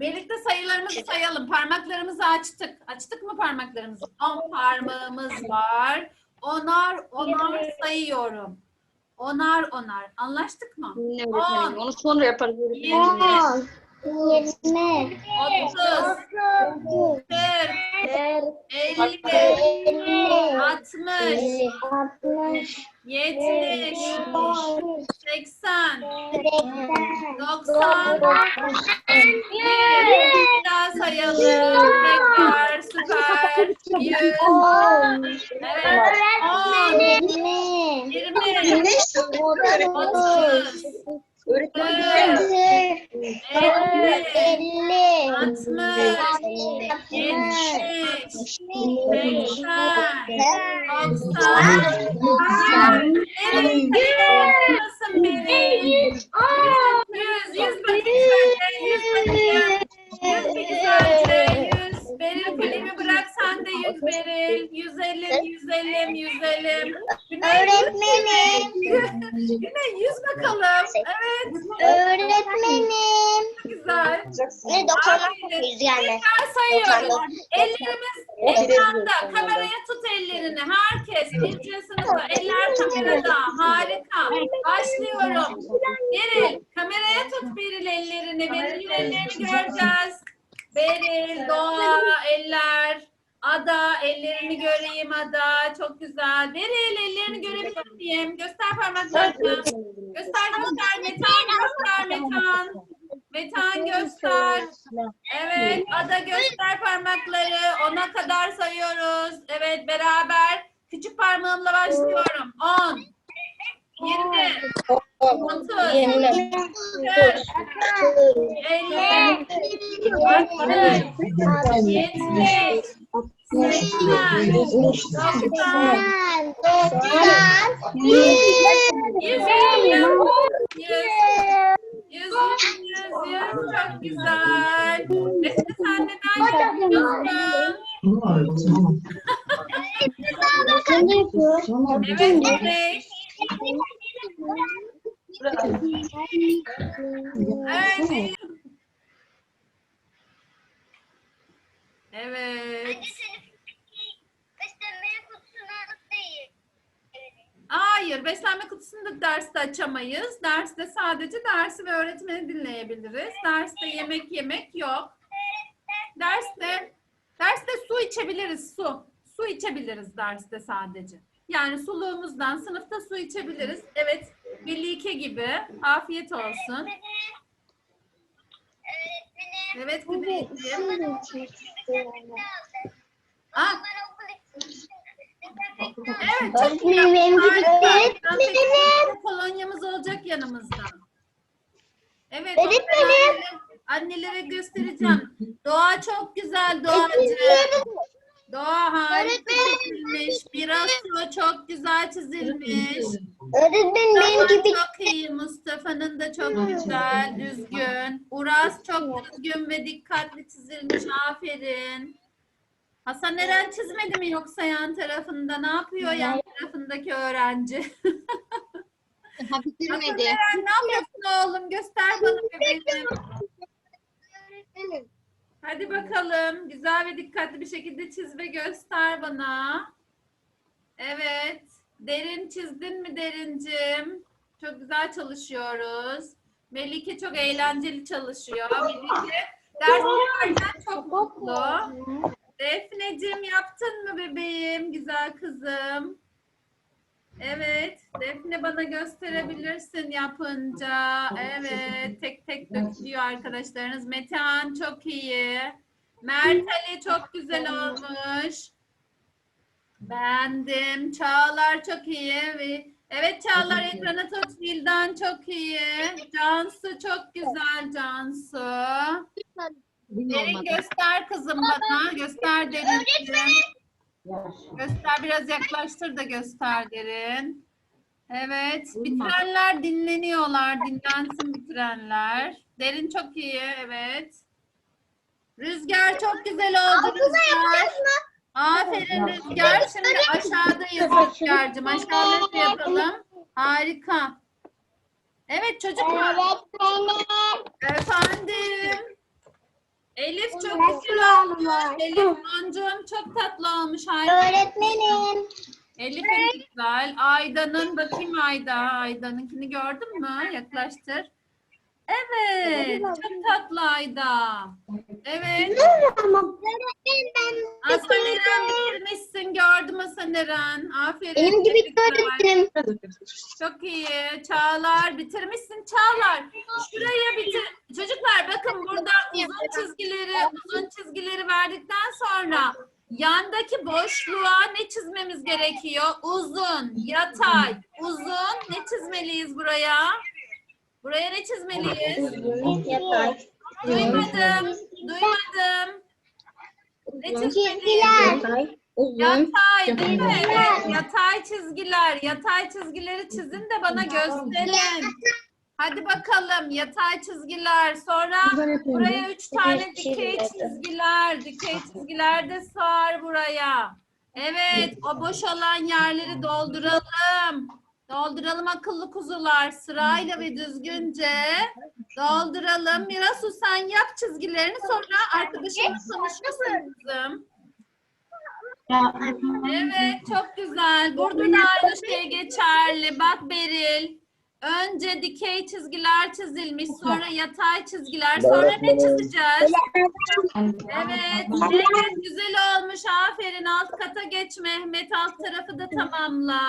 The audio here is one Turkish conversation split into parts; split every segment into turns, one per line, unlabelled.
Birlikte sayılarımızı sayalım. Parmaklarımızı açtık. Açtık mı parmaklarımızı? 10 parmağımız var. Onar onar sayıyorum. Onar onar. Anlaştık mı?
Ne
On.
öğretmenim? Onu sonra yaparız. öğretmenim.
Yirmi,
Yirmi.
otuz, kırk, elli, altmış,
Altmış.
yetmiş, seksen,
Seksen.
doksan, bir sayalım. Tekrar süper. Yüz. Evet. On.
Yirmi.
Otuz.
Öğretmenim.
Kırk. Elli. Altmış. Yetmiş. Seksen. Doksan. Benim sayılmasın benim. Yüz. Yüz bakayım sen de. Yüz bakayım. Yüz peki sence. Yüz. Beril kalemi bırak sen de yüz Beril. Yüz elim, yüz elim, yüz elim. Güney.
Öğretmenim.
Güney yüz bakalım. Evet.
Öğretmenim.
Güzel.
Ne doktorlar yüz geldi.
Tekrar sayıyoruz. Ellerimiz ekranda. Kameraya tut ellerini. Herkes birinci sınıfta. Eller kamerada. Harika. Başlıyorum. Beril. Kameraya tut Beril ellerini. Beril'in ellerini göreceğiz. Beril, Doğa, eller. Ada, ellerini göreyim Ada. Çok güzel. Beril, ellerini görebilir miyim? Göster parmaklarını. Göster, göster. Metan, göster Metan. Metan göster. Evet, Ada göster parmakları. Ona kadar sayıyoruz. Evet, beraber. Küçük parmağımla başlıyorum. 10, 20, 30, 40, 50, 60, 70, 80, 90, 100, 100, 100, 100, çok güzel. Efe sen neden yapıyorsun? Evet, evet. Evet. Evet. Hayır, beslenme kutusunu da derste açamayız. Derste sadece dersi ve öğretmeni dinleyebiliriz. Derste yemek yemek yok. Derste derste su içebiliriz, su. Su içebiliriz derste sadece. Yani suluğumuzdan sınıfta su içebiliriz. Evet, Melike gibi. Afiyet olsun. Evet, Güneyciğim. Ah, evet, çok iyi.
Öğretmenim,
Harika.
öğretmenim.
Kolonyamız olacak yanımızda. Evet.
Öğretmenim.
Annelere göstereceğim. Doğa çok güzel Doğacı. Doğa harika çizilmiş. Biraz su çok güzel çizilmiş.
Öğretmenim benim gibi
çok iyi. Mustafa'nın da çok güzel, düzgün. Uras çok düzgün ve dikkatli çizilmiş. Aferin. Hasan Eren çizmedi mi yoksa yan tarafında? Ne yapıyor yan tarafındaki öğrenci? Hasan
Bitirmedi.
Eren ne yapıyorsun oğlum? Göster bana bebeğim. Hadi bakalım. Güzel ve dikkatli bir şekilde çiz ve göster bana. Evet. Derin çizdin mi Derincim? Çok güzel çalışıyoruz. Melike çok eğlenceli çalışıyor. Melike derslerden çok mutlu. Defneciğim yaptın mı bebeğim? Güzel kızım. Evet. Defne bana gösterebilirsin yapınca. Evet. Tek tek dökülüyor arkadaşlarınız. Metehan çok iyi. Mert Ali çok güzel olmuş. Beğendim. Çağlar çok iyi. Ve Evet Çağlar ekrana tut. Vildan çok iyi. Cansu çok güzel Cansu. Derin göster kızım bana. Göster Derincim. Göster biraz yaklaştır da göster Derin. Evet. Bitirenler dinleniyorlar. Dinlensin bitirenler. Derin çok iyi. Evet. Rüzgar çok güzel oldu Rüzgar. Aferin Rüzgar. Şimdi aşağıdayız Rüzgar'cığım. Aşağıda yapalım. Harika. Evet çocuklar.
Öğretmenim.
Efendim. Elif çok güzel olmuş. Elif Noncuğum çok tatlı olmuş. Harika.
Öğretmenim.
Elif'in güzel. Ayda'nın bakayım Ayda. Ayda'nınkini gördün mü? Yaklaştır. Evet. Çok tatlı Ayda. Evet. Hasan Eren bitirmişsin. Gördüm Hasan Eren. Aferin.
benim gibi
Tebrikler.
öğretmenim.
Çok iyi. Çağlar bitirmişsin Çağlar. Şuraya bitir. Çocuklar bakın burada uzun çizgileri, uzun çizgileri verdikten sonra yandaki boşluğa ne çizmemiz gerekiyor? Uzun, yatay, uzun. Ne çizmeliyiz buraya? Buraya ne çizmeliyiz? Duymadım. Duymadım. Ne çizmeliyiz? Yatay değil mi? Evet. Yatay çizgiler. Yatay çizgileri çizin de bana gösterin. Hadi bakalım yatay çizgiler. Sonra buraya üç tane dikey çizgiler. Dikey çizgiler de sığar buraya. Evet o boş olan yerleri dolduralım. Dolduralım akıllı kuzular. Sırayla ve düzgünce dolduralım. Mirasu sen yap çizgilerini sonra arkadaşımla konuşmasın kızım. Evet çok güzel. Burada da aynı şey geçerli. Bak Beril. Önce dikey çizgiler çizilmiş, sonra yatay çizgiler, sonra ne çizeceğiz? Evet güzel olmuş. Aferin alt kata geç Mehmet. Alt tarafı da tamamla.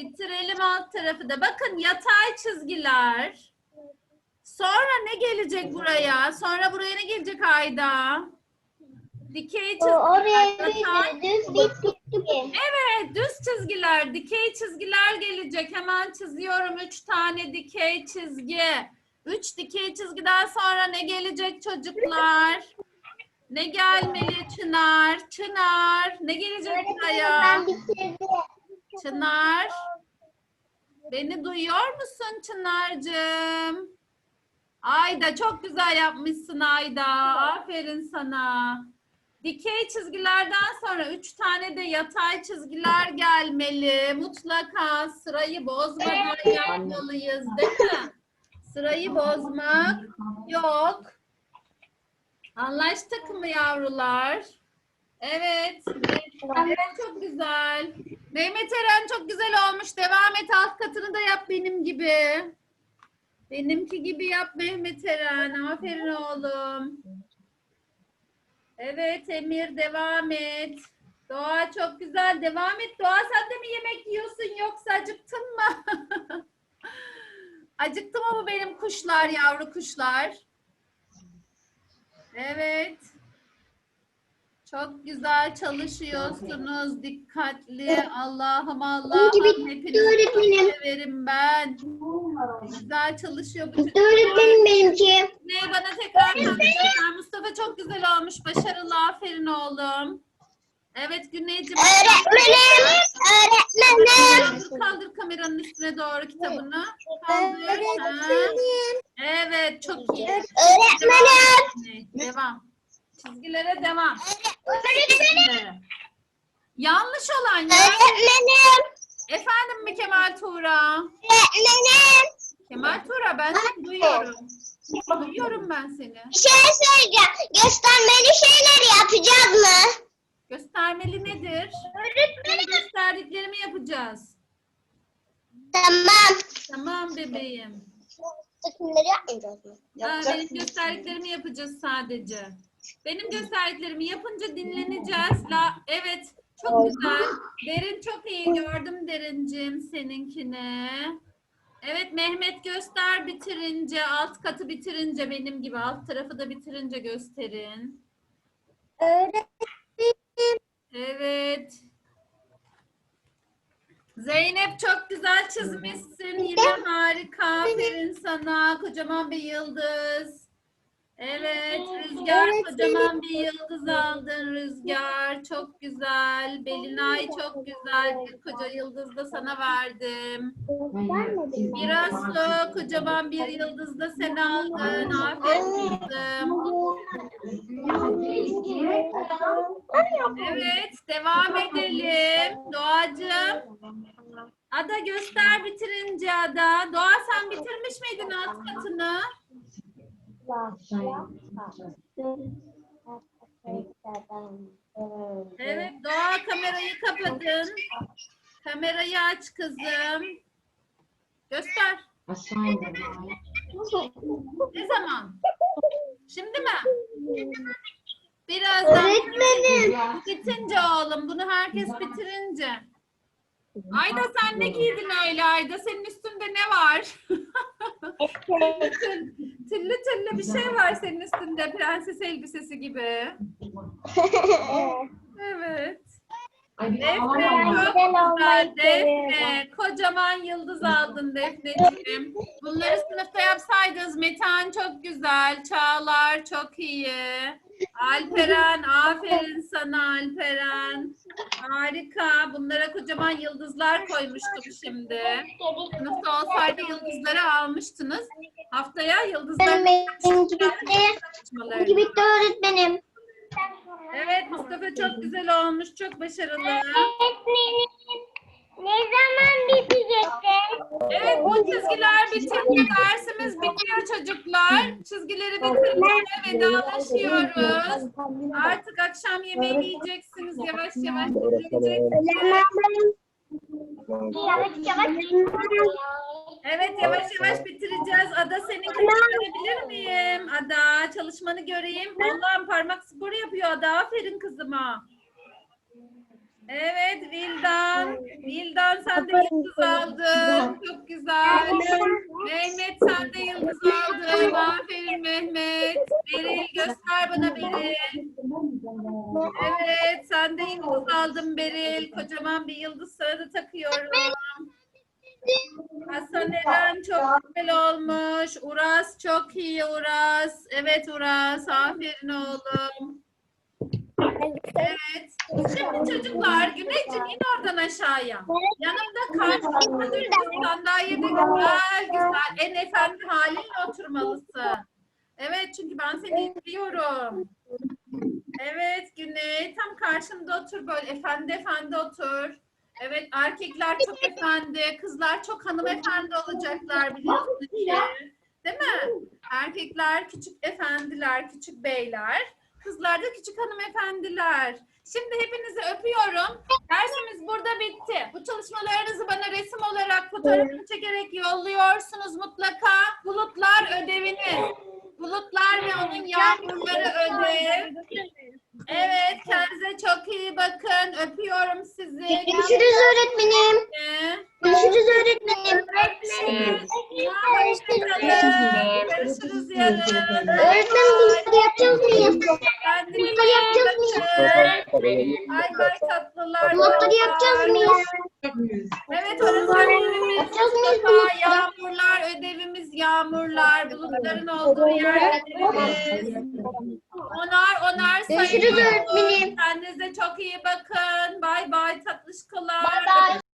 Bitirelim alt tarafı da. Bakın yatay çizgiler. Sonra ne gelecek buraya? Sonra buraya ne gelecek Ayda? Dikey çizgiler.
Oraya
yatay-
düz çizgi.
Evet, düz çizgiler, dikey çizgiler gelecek. Hemen çiziyorum. Üç tane dikey çizgi. Üç dikey çizgiden sonra ne gelecek çocuklar? Ne gelmeli Çınar? Çınar, ne gelecek buraya? Çınar. Beni duyuyor musun Çınar'cığım? Ayda çok güzel yapmışsın Ayda. Aferin sana. Dikey çizgilerden sonra üç tane de yatay çizgiler gelmeli. Mutlaka sırayı bozmadan yapmalıyız değil mi? Sırayı bozmak yok. Anlaştık mı yavrular? Evet. Evet çok güzel. Mehmet Eren çok güzel olmuş. Devam et alt katını da yap benim gibi. Benimki gibi yap Mehmet Eren. Aferin oğlum. Evet Emir devam et. Doğa çok güzel. Devam et. Doğa sen de mi yemek yiyorsun yoksa acıktın mı? Acıktı mı bu benim kuşlar, yavru kuşlar? Evet. Çok güzel çalışıyorsunuz. Dikkatli. Allah'ım Allah'ım.
gibi
Hepinizi
öğretmenim.
severim ben. Güzel çalışıyor bu çocuk.
Öğretmenim benimki.
Ne bana tekrar söyleyecekler. Mustafa çok güzel olmuş. Başarılı. Aferin oğlum. Evet Güneyciğim.
Öğretmenim. Öğretmenim.
Kaldır, kaldır kameranın üstüne doğru kitabını. Kaldır. Ha. Evet çok iyi.
Öğretmenim.
Devam. Çizgilere devam.
Öğretmenim.
Yanlış olan ya.
Öğretmenim.
Efendim mi Kemal Tuğra?
Öğretmenim.
Kemal Tuğra ben seni duyuyorum. Duyuyorum ben seni.
Bir şey söyleyeceğim. Göstermeli şeyler yapacağız mı?
Göstermeli nedir?
Öğretmenim.
Gösterdiklerimi yapacağız.
Tamam.
Tamam bebeğim.
Takımları yapmayacağız mı?
Ha, benim gösterdiklerimi yapacağız sadece. Benim gösterdiklerimi yapınca dinleneceğiz. La, evet çok güzel. Derin çok iyi gördüm Derincim seninkini. Evet Mehmet göster bitirince alt katı bitirince benim gibi alt tarafı da bitirince gösterin. Evet. Zeynep çok güzel çizmişsin. Yine harika. Aferin sana. Kocaman bir yıldız. Evet. Rüzgar kocaman bir yıldız aldın Rüzgar. Çok güzel. Belinay çok güzel. Bir koca yıldız da sana verdim. Biraz da kocaman bir yıldız da sen aldın. Aferin kızım. Evet, devam edelim. Doğacığım. Ada göster bitirince Ada. Doğa sen bitirmiş miydin alt katını? Evet Doğa kamerayı kapadın. Kamerayı aç kızım. Göster. Ne zaman? Şimdi mi? Birazdan.
Öğretmenim.
Bitince oğlum. Bunu herkes bitirince. Ayda sen ne giydin öyle Ayda? Senin üstünde ne var? Tül- Tüllü tüllü bir şey var senin üstünde. Prenses elbisesi gibi. Evet. Defne çok güzel. Defne. Kocaman yıldız aldın Defneciğim. Bunları sınıfta yapsaydınız Metehan çok güzel. Çağlar çok iyi. Alperen aferin sana Alperen. Harika. Bunlara kocaman yıldızlar koymuştum şimdi. Sınıfta olsaydı yıldızları almıştınız. Haftaya yıldızlar
Benimki bitti. Benimki bitti öğretmenim.
Evet Mustafa çok güzel olmuş. Çok başarılı.
Öğretmenim. Ne zaman bitecekti?
Evet bu çizgiler bitince dersimiz bitiyor çocuklar. Çizgileri bitirince vedalaşıyoruz. Artık akşam yemeği yiyeceksiniz. Yavaş yavaş bitireceksiniz.
Yavaş yavaş.
Evet yavaş yavaş bitireceğiz. Ada seninkini görebilir miyim? Ada çalışmanı göreyim. Allah'ım parmak sporu yapıyor Ada. Aferin kızıma. Evet Vildan. Vildan sen de yıldız aldın. Çok güzel. Mehmet sen de yıldız aldın. Aferin Mehmet. Beril göster bana Beril. Evet sen de yıldız aldın Beril. Kocaman bir yıldız sana da takıyorum. Hasan Eren çok güzel olmuş. Uras çok iyi Uras. Evet Uras. Aferin oğlum. Evet. Şimdi çocuklar Güneyciğim in oradan aşağıya. Yanımda karşılıklı dur sandalyede güzel güzel en efendi halinle oturmalısın. Evet çünkü ben seni izliyorum. Evet Güney tam karşımda otur böyle efendi efendi otur. Evet erkekler çok efendi, kızlar çok hanımefendi olacaklar biliyorsun ki. Değil mi? Erkekler küçük efendiler, küçük beyler. Kızlar da küçük hanımefendiler. Şimdi hepinizi öpüyorum. Dersimiz burada bitti. Bu çalışmalarınızı bana resim olarak fotoğrafını çekerek yolluyorsunuz mutlaka. Bulutlar ödeviniz. Bulutlar ve onun yağmurları ödev. Evet, kendinize çok iyi bakın. Öpüyorum sizi.
Görüşürüz öğretmenim. Görüşürüz öğretmenim.
Hoşçakalın. Görüşürüz yarın.
Öğretmenim bunları yapacağız mıyız? Bunları yapacağız mıyız?
Bay bay tatlılar.
Bunları yapacağız mıyız?
Evet mutlaka
bunları?
yağmurlar, ödevimiz yağmurlar, bulutların olduğu yer ödevimiz. Onar onar
Görüşürüz
sayıyoruz.
öğretmenim.
Kendinize çok iyi bakın. Bay bay tatlışkalar.
Bay bay.